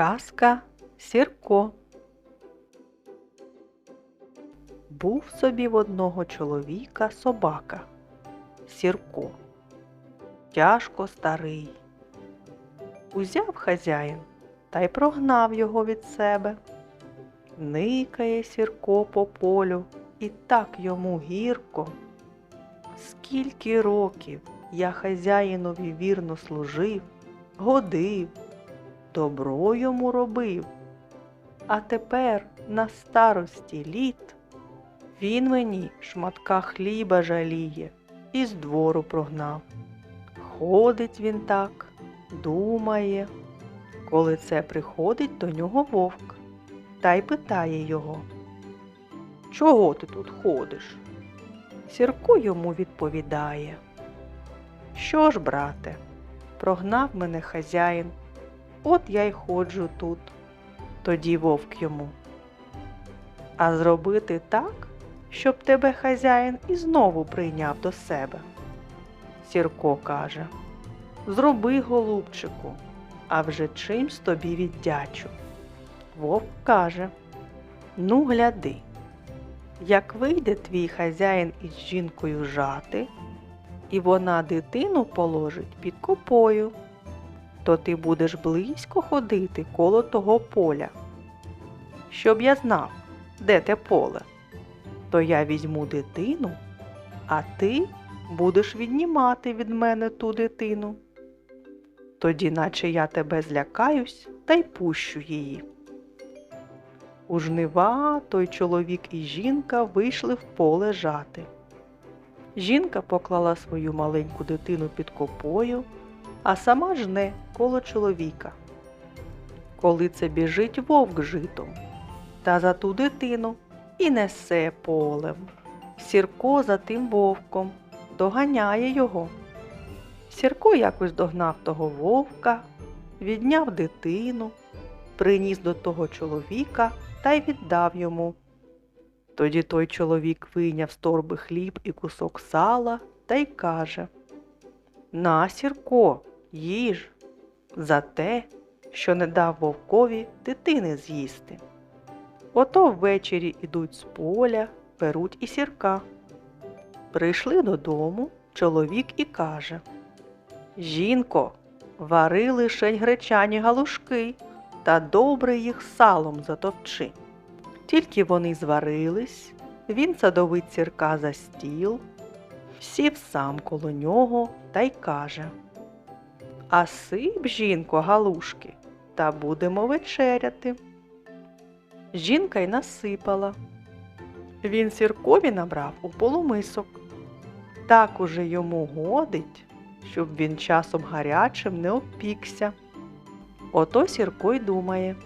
Казка Сірко. Був собі в одного чоловіка собака Сірко. Тяжко старий. Узяв хазяїн та й прогнав його від себе. Никає Сірко по полю, і так йому гірко. Скільки років я хазяїнові вірно служив, годив, добро йому робив. А тепер на старості літ він мені шматка хліба жаліє і з двору прогнав. Ходить він так, думає, коли це приходить до нього вовк та й питає його. Чого ти тут ходиш? Сірко йому відповідає. Що ж, брате, прогнав мене хазяїн, от я й ходжу тут. Тоді вовк йому. А зробити так, щоб тебе хазяїн і знову прийняв до себе. Сірко каже Зроби, голубчику, а вже чимсь тобі віддячу. Вовк каже Ну, гляди, як вийде твій хазяїн із жінкою жати, і вона дитину положить під копою, то ти будеш близько ходити коло того поля. Щоб я знав, де те поле, то я візьму дитину, а ти будеш віднімати від мене ту дитину. Тоді, наче я тебе злякаюсь та й пущу її. У жнива той чоловік і жінка вийшли в поле жати. Жінка поклала свою маленьку дитину під копою, а сама жне коло чоловіка. Коли це біжить вовк житом, та за ту дитину і несе полем. Сірко за тим вовком доганяє його. Сірко якось догнав того вовка, відняв дитину, приніс до того чоловіка та й віддав йому. Тоді той чоловік вийняв з торби хліб і кусок сала та й каже На, Сірко, їж за те, що не дав вовкові дитини з'їсти. Ото ввечері ідуть з поля, беруть і сірка. Прийшли додому, чоловік і каже Жінко, вари лишень гречані галушки та добре їх салом затовчи. Тільки вони зварились, він садовить сірка за стіл, сів сам коло нього та й каже А сип, жінко, галушки, та будемо вечеряти. Жінка й насипала. Він сіркові набрав у полумисок. Так уже йому годить, щоб він часом гарячим не опікся. Ото Сірко й думає.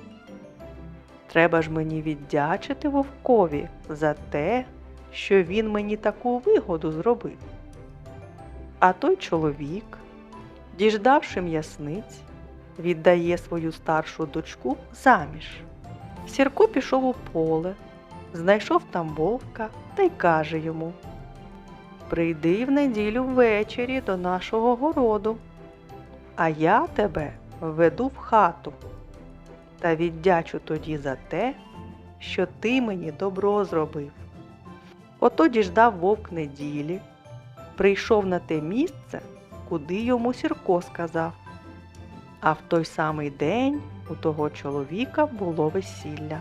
Треба ж мені віддячити вовкові за те, що він мені таку вигоду зробив. А той чоловік, діждавши м'ясниць, віддає свою старшу дочку заміж. Сірко пішов у поле, знайшов там вовка та й каже йому Прийди в неділю ввечері до нашого городу, а я тебе введу в хату та віддячу тоді за те, що ти мені добро зробив. Ото діждав вовк неділі, прийшов на те місце, куди йому Сірко сказав. А в той самий день у того чоловіка було весілля.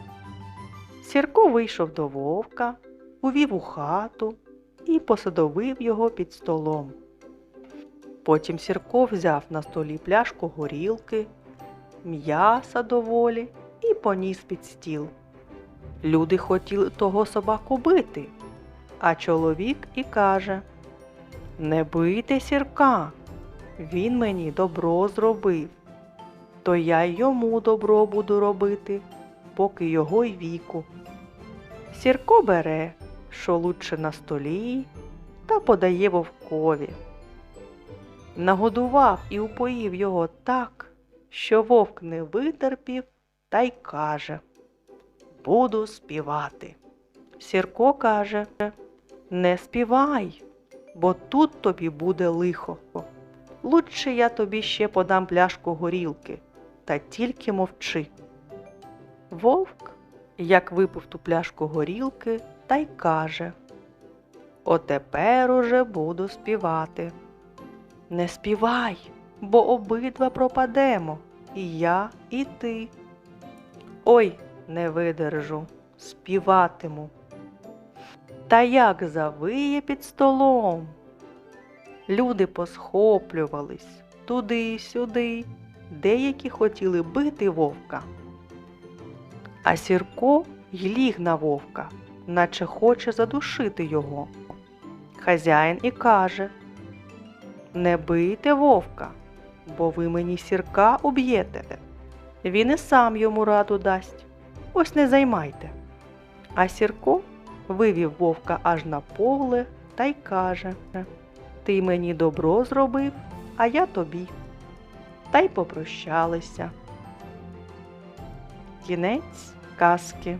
Сірко вийшов до вовка, увів у хату і посадовив його під столом. Потім Сірко взяв на столі пляшку горілки, м'яса доволі і поніс під стіл. Люди хотіли того собаку бити, а чоловік і каже Не бийте сірка, він мені добро зробив, то я й йому добро буду робити, поки його й віку. Сірко бере, що лучше на столі, та подає вовкові. Нагодував і упоїв його так, що вовк не витерпів та й каже Буду співати. Сірко каже Не співай, бо тут тобі буде лихо. Лучше я тобі ще подам пляшку горілки, та тільки мовчи. Вовк, як випив ту пляшку горілки, та й каже Отепер уже буду співати. Не співай, бо обидва пропадемо, і я, і ти. Ой, не видержу, співатиму. Та як завиє під столом. Люди посхоплювались туди-сюди, деякі хотіли бити вовка. А Сірко й ліг на вовка, наче хоче задушити його. Хазяїн і каже Не бийте вовка, бо ви мені сірка уб'єте. Він і сам йому раду дасть. Ось не займайте. А Сірко вивів вовка аж на поле та й каже Ти мені добро зробив, а я тобі. Та й попрощалися. Кінець казки.